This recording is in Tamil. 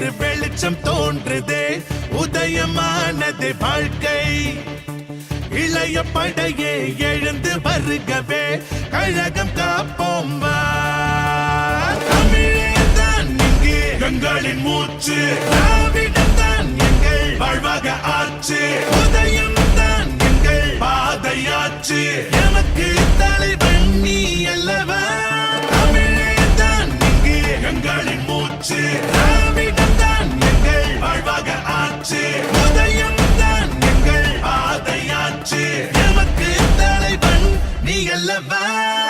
என்று வெளிச்சம் தோன்றுதே. உதயமானது வாழ்க்கை. இளைய படையே எழுந்து வருகவே. கழகம் காப்போம் தமிழே தான் இங்கு. எங்களின் மூச்சு. lullaby.